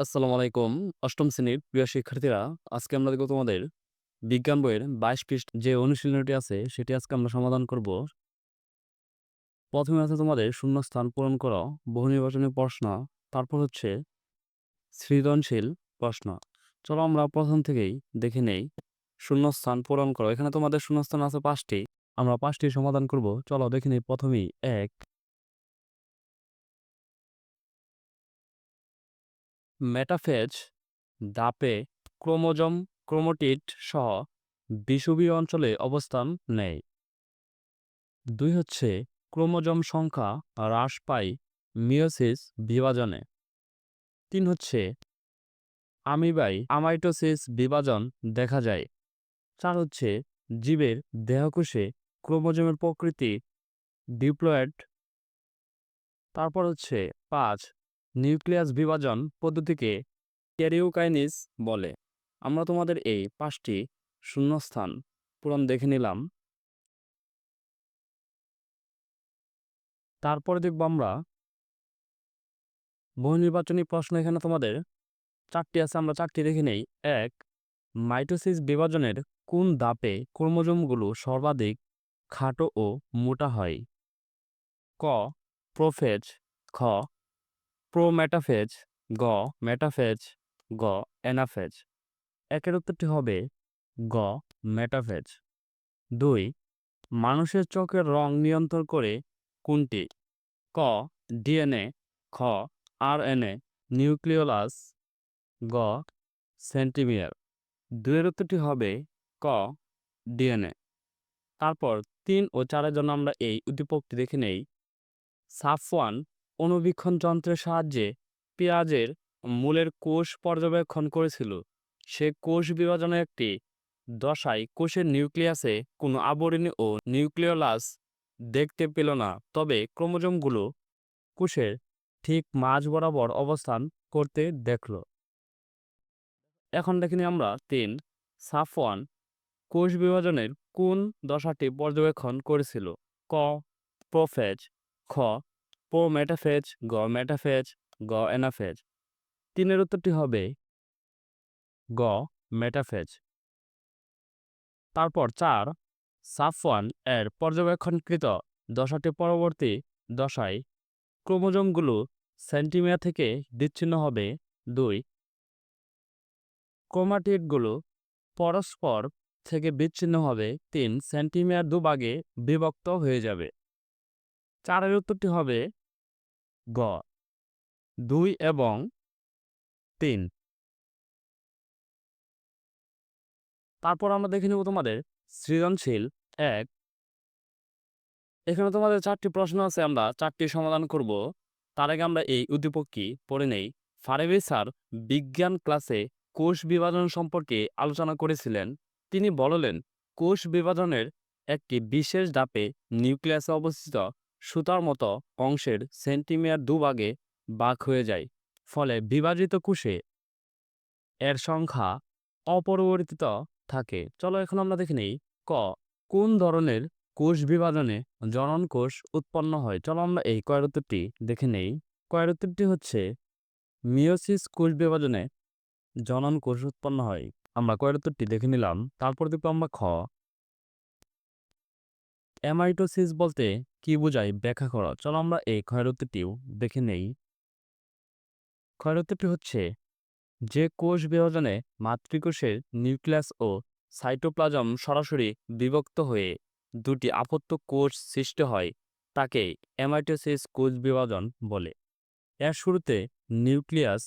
আসসালামু আলাইকুম। অষ্টম শ্রেণির প্রিয় শিক্ষার্থীরা, আজকে আমরা দেখব তোমাদের বিজ্ঞান বইয়ের বাইশ পৃষ্ঠ যে অনুশীলনীটি আছে, সেটি আজকে আমরা সমাধান করব। প্রথমে আছে তোমাদের শূন্য স্থান পূরণ করো, বহু নির্বাচনী প্রশ্ন, তারপর হচ্ছে সৃজনশীল প্রশ্ন। চলো আমরা প্রথম থেকেই দেখে নেই, শূন্যস্থান পূরণ করো। এখানে তোমাদের শূন্যস্থান আছে পাঁচটি, আমরা পাঁচটি সমাধান করব। চলো দেখে নেই প্রথমেই এক। মেটাফেজ, দাপে, ক্রোমোজম, ক্রোমোটিড সহ বিষুবীয় অঞ্চলে অবস্থান নেয়। দুই হচ্ছে ক্রোমোজম সংখ্যা হ্রাস পায় মিওসিস বিভাজনে। তিন হচ্ছে আমিবাই আমাইটোসিস বিভাজন দেখা যায়। চার হচ্ছে জীবের দেহকোষে ক্রোমোজমের প্রকৃতি ডিপ্লয়েড। তারপর হচ্ছে পাঁচ নিউক্লিয়াস বিভাজন পদ্ধতিকে ক্যারিওকাইনিস বলে। আমরা তোমাদের এই পাঁচটি শূন্যস্থান পূরণ দেখে নিলাম। তারপরে দেখব আমরা বহু নির্বাচনী প্রশ্ন এখানে তোমাদের চারটি আছে, আমরা চারটি দেখে নেই। এক, মাইটোসিস বিভাজনের কোন দাপে ক্রোমোজোমগুলো সর্বাধিক খাটো ও মোটা হয়? ক, প্রোফেজ। খ প্রোমেটাফেজ গ মেটাফেজ গ এনাফেজ একের উত্তরটি হবে গ মেটাফেজ দুই, মানুষের চোখের রং নিয়ন্ত্রণ করে কোনটি? ক, ডিএনএ, খ আর আরএনএ, নিউক্লিওলাস, গ, সেন্টিমিয়ার। দুয়ের উত্তরটি হবে ক, ডিএনএ। তারপর তিন ও চারের জন্য আমরা এই উদ্দীপকটি দেখে নেই। সাফওয়ান অণুবীক্ষণ যন্ত্রের সাহায্যে পেঁয়াজের মূলের কোষ পর্যবেক্ষণ করেছিল। সে কোষ বিভাজনের একটি দশায় কোষের নিউক্লিয়াসে কোনো আবরণী ও নিউক্লিয়লাস দেখতে পেল না, তবে ক্রোমোজোমগুলো কোষের ঠিক মাঝ বরাবর অবস্থান করতে দেখল। এখন দেখিনি আমরা তিন সাফওয়ান কোষ বিভাজনের কোন দশাটি পর্যবেক্ষণ করেছিল। ক প্রোফেজ, খ প্রো মেটাফেজ গ মেটাফেজ গ এনাফেজ তিনের উত্তরটি হবে গ মেটাফেজ তারপর চার সাফওয়ান এর পর্যবেক্ষণকৃত দশাটি পরবর্তী দশায় ক্রোমোজোমগুলো সেন্টিমিয়া থেকে বিচ্ছিন্ন হবে। দুই, ক্রোমাটিডগুলো পরস্পর থেকে বিচ্ছিন্ন হবে। তিন, সেন্টিমিয়ার দুভাগে বিভক্ত হয়ে যাবে। চারের উত্তরটি হবে গ। দুই এবং তিন। তারপর আমরা দেখে নেব তোমাদের সৃজনশীল এক। এখানে তোমাদের চারটি প্রশ্ন আছে, আমরা চারটি সমাধান করব। তার আগে আমরা এই উদ্দীপকটি পড়ে নেই। ফারেভি স্যার বিজ্ঞান ক্লাসে কোষ বিভাজন সম্পর্কে আলোচনা করেছিলেন। তিনি বললেন, কোষ বিভাজনের একটি বিশেষ ধাপে নিউক্লিয়াসে অবস্থিত সুতার মতো অংশের সেন্টিমিটার দুভাগে বাক হয়ে যায়, ফলে বিভাজিত কোষে এর সংখ্যা অপরিবর্তিত থাকে। চলো এখন আমরা দেখে নেই ক, কোন ধরনের কোষ বিভাজনে জনন কোষ উৎপন্ন হয়? চলো আমরা এই কয়ের উত্তরটি দেখে নেই। কয়ের উত্তরটি হচ্ছে মিওসিস কোষ বিভাজনে জনন কোষ উৎপন্ন হয়। আমরা কয়ের উত্তরটি দেখে নিলাম। তারপর দেখব আমরা খ অ্যামাইটোসিস বলতে কি বোঝায়? ব্যাখ্যা করো। চলো আমরা এই ক্ষয়ের উত্তরটিও দেখে নেই। ক্ষয়ের উত্তরটি হচ্ছে যে কোষ বিভাজনে মাতৃকোষের নিউক্লিয়াস ও সাইটোপ্লাজম সরাসরি বিভক্ত হয়ে দুটি আপত্ত কোষ সৃষ্টি হয়, তাকে অ্যামাইটোসিস কোষ বিভাজন বলে। এর শুরুতে নিউক্লিয়াস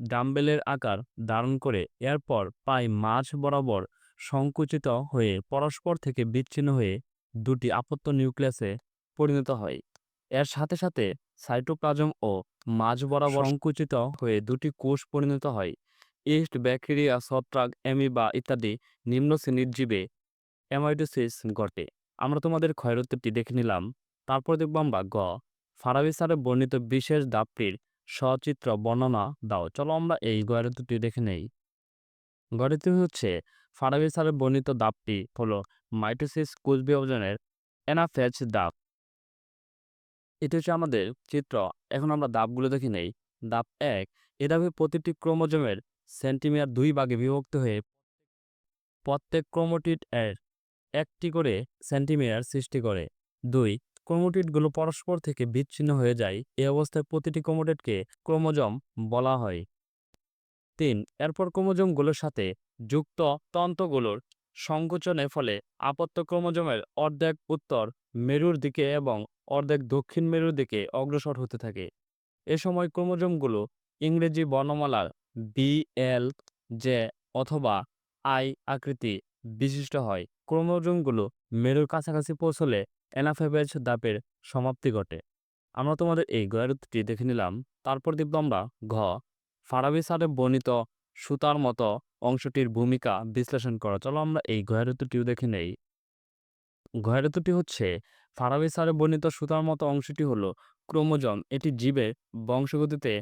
ডাম্বেলের আকার ধারণ করে, এরপর প্রায় মাঝ বরাবর সংকুচিত হয়ে পরস্পর থেকে বিচ্ছিন্ন হয়ে দুটি আপত্ত নিউক্লিয়াসে পরিণত হয়। এর সাথে সাথে সাইটোপ্লাজম ও মাঝ বরাবর সংকুচিত হয়ে দুটি কোষ পরিণত হয়। ইস্ট ব্যাকটেরিয়া ছত্রাক অ্যামিবা ইত্যাদি নিম্ন শ্রেণির জীবে অ্যামাইটোসিস ঘটে। আমরা তোমাদের ক্ষয়রত্বটি দেখে নিলাম। তারপর দেখব আমরা গ। ফারাবি স্যারের বর্ণিত বিশেষ দাপটির সচিত্র বর্ণনা দাও। চলো আমরা এই গয়রত্বটি দেখে নেই। গয়রত্ব হচ্ছে ফারাবি স্যারের বর্ণিত দাপটি হল মাইটোসিস কোষ বিভাজনের অ্যানাফেজ দাপ। এটি হচ্ছে আমাদের চিত্র। এখন আমরা দাপগুলো দেখে নেই। দাপ এক এভাবে প্রতিটি ক্রোমোজোমের সেন্টিমিটার দুই ভাগে বিভক্ত হয়ে প্রত্যেক ক্রোমোটিড এর একটি করে সেন্টিমিটার সৃষ্টি করে। দুই, ক্রোমোটিডগুলো পরস্পর থেকে বিচ্ছিন্ন হয়ে যায়। এ অবস্থায় প্রতিটি ক্রোমোটিডকে ক্রোমোজোম বলা হয়। তিন, এরপর ক্রোমোজোমগুলোর সাথে যুক্ত তন্তুগুলোর সংকোচনের ফলে আপত্ত ক্রোমোজোমের অর্ধেক উত্তর মেরুর দিকে এবং অর্ধেক দক্ষিণ মেরুর দিকে অগ্রসর হতে থাকে। এ সময় ক্রোমোজোমগুলো ইংরেজি বর্ণমালার বি এল জে অথবা আই আকৃতি বিশিষ্ট হয়। ক্রোমোজোমগুলো মেরুর কাছাকাছি পৌঁছলে অ্যানাফেবেজ দাপের সমাপ্তি ঘটে। আমরা তোমাদের এই গয়ারুত্বটি দেখে নিলাম। তারপর দেখব আমরা ঘ ফারাবি স্যারে বর্ণিত সুতার মতো অংশটির ভূমিকা বিশ্লেষণ করা। চলো আমরা এই গয়ারুত্বটিও দেখে নেই। গয়ারুত্বটি হচ্ছে, ফারাবি স্যারে বর্ণিত সুতার মতো অংশটি হলো ক্রোমোজোম। এটি জীবের বংশগতিতে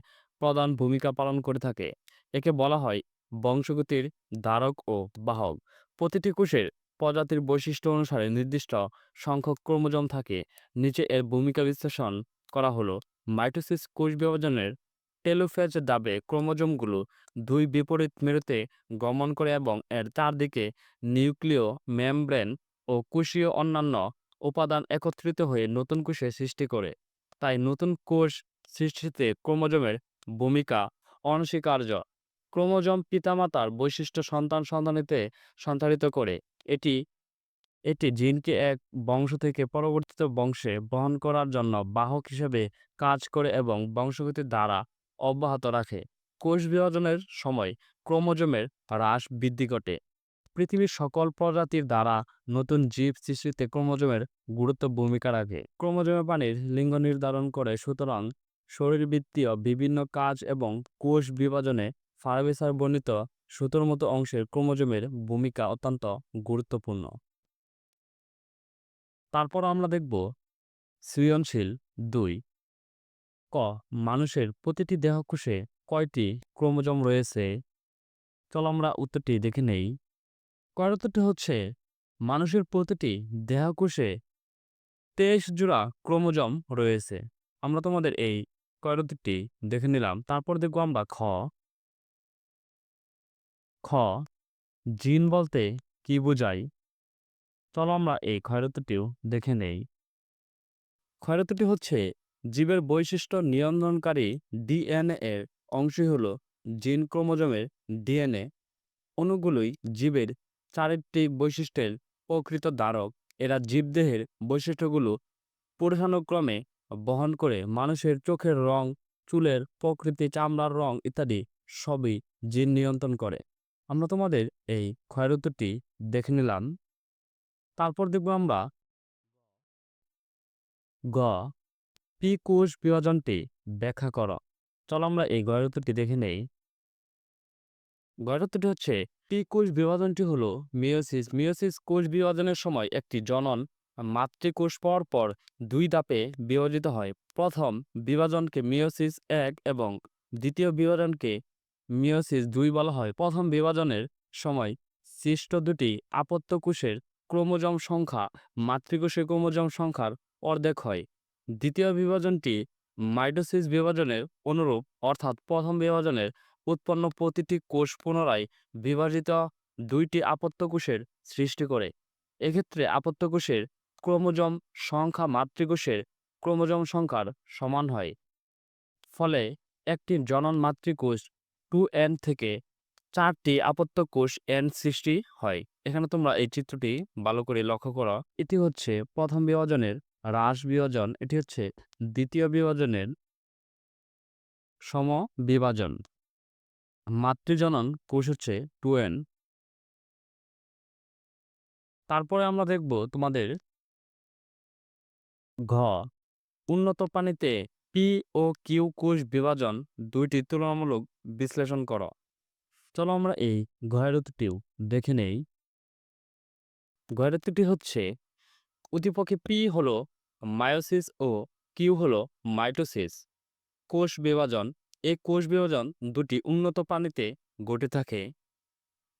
প্রধান ভূমিকা পালন করে থাকে। একে বলা হয় বংশগতির ধারক ও বাহক। প্রতিটি কোষের প্রজাতির বৈশিষ্ট্য অনুসারে নির্দিষ্ট সংখ্যক ক্রোমোজোম থাকে। নিচে এর ভূমিকা বিশ্লেষণ করা হলো মাইটোসিস কোষ বিভাজনের টেলোফেজ দাবে ক্রোমোজোমগুলো দুই বিপরীত মেরুতে গমন করে এবং এর চারদিকে নিউক্লিয় মেমব্রেন ও কোষীয় অন্যান্য উপাদান একত্রিত হয়ে নতুন কোষের সৃষ্টি করে। তাই নতুন কোষ সৃষ্টিতে ক্রোমোজোমের ভূমিকা অনস্বীকার্য। ক্রোমোজোম পিতামাতার বৈশিষ্ট্য সন্তান সন্তানিতে সঞ্চারিত করে। এটি এটি জিনকে এক বংশ থেকে পরবর্তীত বংশে বহন করার জন্য বাহক হিসেবে কাজ করে এবং বংশগতির দ্বারা অব্যাহত রাখে। কোষ বিভাজনের সময় ক্রোমোজোমের হ্রাস বৃদ্ধি ঘটে। পৃথিবীর সকল প্রজাতির দ্বারা নতুন জীব সৃষ্টিতে ক্রোমোজোমের গুরুত্ব ভূমিকা রাখে। ক্রোমোজোমে প্রাণীর লিঙ্গ নির্ধারণ করে সুতরাং শরীরবৃত্তীয় বিভিন্ন কাজ এবং কোষ বিভাজনে ফারাবিসার বর্ণিত সুতোর মতো অংশের ক্রোমোজোমের ভূমিকা অত্যন্ত গুরুত্বপূর্ণ। তারপর আমরা দেখব সৃজনশীল দুই ক, মানুষের প্রতিটি দেহকোষে কয়টি ক্রোমোজোম রয়েছে? চলো আমরা উত্তরটি দেখে নেই। কয়ের উত্তরটি হচ্ছে, মানুষের প্রতিটি দেহকোষে তেইশ জোড়া ক্রোমোজোম রয়েছে। আমরা তোমাদের এই কয়ের উত্তরটি দেখে নিলাম। তারপর দেখব আমরা খ। খ, জিন বলতে কি বোঝায়? চলো আমরা এই ক্ষয়রত্বটিও দেখে নেই। ক্ষয়রত্বটি হচ্ছে জীবের বৈশিষ্ট্য নিয়ন্ত্রণকারী ডিএনএ এর অংশই হল জিন ক্রোমোজোমের ডিএনএ। অণুগুলোই জীবের চারটি বৈশিষ্ট্যের প্রকৃত ধারক। এরা জীবদেহের বৈশিষ্ট্যগুলো পুরুষানুক্রমে বহন করে মানুষের চোখের রং, চুলের প্রকৃতি, চামড়ার রং ইত্যাদি সবই জিন নিয়ন্ত্রণ করে। আমরা তোমাদের এই ক্ষয়রত্বটি দেখে নিলাম। তারপর দেখব আমরা গ। পি কোষ বিভাজনটি ব্যাখ্যা কর। চলো আমরা এই গয়রত্বটি দেখে নেই। গয়রত্বটি হচ্ছে, পি কোষ বিভাজনটি হলো মিওসিস মিওসিস কোষ বিভাজনের সময় একটি জনন মাতৃকোষ পর পর দুই ধাপে বিভাজিত হয়। প্রথম বিভাজনকে মিওসিস এক এবং দ্বিতীয় বিভাজনকে মিওসিস দুই বলা হয়। প্রথম বিভাজনের সময় সৃষ্ট দুটি আপত্ত কোষের ক্রোমোজোম সংখ্যা মাতৃকোষের ক্রোমোজম সংখ্যার অর্ধেক হয়। দ্বিতীয় বিভাজনটি মাইটোসিস বিভাজনের অনুরূপ, অর্থাৎ প্রথম বিভাজনের উৎপন্ন প্রতিটি কোষ পুনরায় বিভাজিত দুইটি আপত্ত কোষের সৃষ্টি করে। এক্ষেত্রে আপত্ত কোষের ক্রোমোজোম সংখ্যা মাতৃকোষের ক্রোমোজোম সংখ্যার সমান হয়। ফলে একটি জনন মাতৃকোষ টু এন থেকে চারটি আপত্ত কোষ এন সৃষ্টি হয়। এখানে তোমরা এই চিত্রটি ভালো করে লক্ষ্য করো। এটি হচ্ছে প্রথম বিভাজনের হ্রাস বিভাজন, এটি হচ্ছে দ্বিতীয় বিভাজনের সম বিভাজন মাতৃজনন কোষ হচ্ছে টু এন তারপরে আমরা দেখব তোমাদের ঘ। উন্নত প্রাণীতে পি ও কিউ কোষ বিভাজন দুইটি তুলনামূলক বিশ্লেষণ করো। চলো আমরা এই গয়রত্বটিও দেখে নেই। গয়রত্বটি হচ্ছে উদ্দীপকে পি হলো মায়োসিস ও কিউ হলো মাইটোসিস কোষ বিভাজন, এই কোষ বিভাজন দুটি উন্নত প্রাণীতে ঘটে থাকে।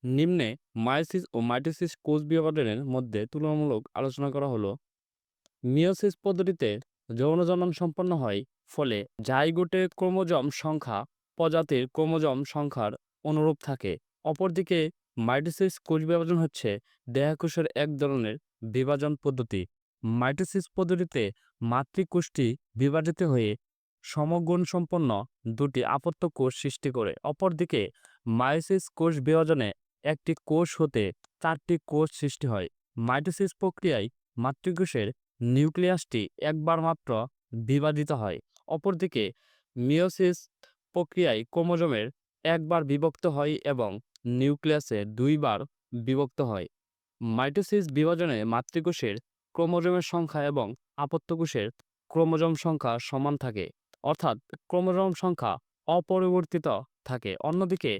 নিম্নে মায়োসিস ও মাইটোসিস কোষ বিভাজনের মধ্যে তুলনামূলক আলোচনা করা হলো। মিওসিস পদ্ধতিতে যৌন জনন সম্পন্ন হয়, ফলে জাইগোটে ক্রোমোজোম সংখ্যা প্রজাতির ক্রোমোজোম সংখ্যার অনুরূপ থাকে। অপরদিকে মাইটোসিস কোষ বিভাজন হচ্ছে দেহকোষের এক ধরনের বিভাজন পদ্ধতি। মাইটোসিস পদ্ধতিতে মাতৃকোষটি বিভাজিত হয়ে সমগুণসম্পন্ন দুটি আপত্য কোষ সৃষ্টি করে। অপরদিকে মায়োসিস কোষ বিভাজনে একটি কোষ হতে চারটি কোষ সৃষ্টি হয়। মাইটোসিস প্রক্রিয়ায় মাতৃকোষের নিউক্লিয়াসটি একবার মাত্র বিভাজিত হয়। অপরদিকে মিওসিস প্রক্রিয়ায় ক্রোমোজোমের একবার বিভক্ত হয় এবং নিউক্লিয়াসে দুইবার বিভক্ত হয়। মাইটোসিস বিভাজনে মাতৃকোষের ক্রোমোজোমের সংখ্যা এবং আপত্যকোষের ক্রোমোজোম সংখ্যা সমান থাকে। অর্থাৎ ক্রোমোজোম সংখ্যা অপরিবর্তিত থাকে। অন্যদিকে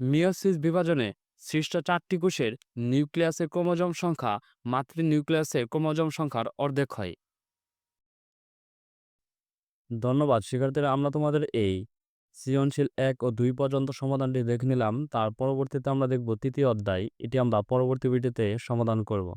মিওসিস বিভাজনে সৃষ্ট চারটি কোষের নিউক্লিয়াসের ক্রোমোজোম সংখ্যা মাতৃ নিউক্লিয়াসের ক্রোমোজোম সংখ্যার অর্ধেক হয়। ধন্যবাদ। শিক্ষার্থীরা, আমরা তোমাদের এই সৃজনশীল এক ও দুই পর্যন্ত সমাধানটি দেখে নিলাম। তার পরবর্তীতে আমরা দেখব তৃতীয় অধ্যায়। এটি আমরা পরবর্তী ভিডিওতে সমাধান করব।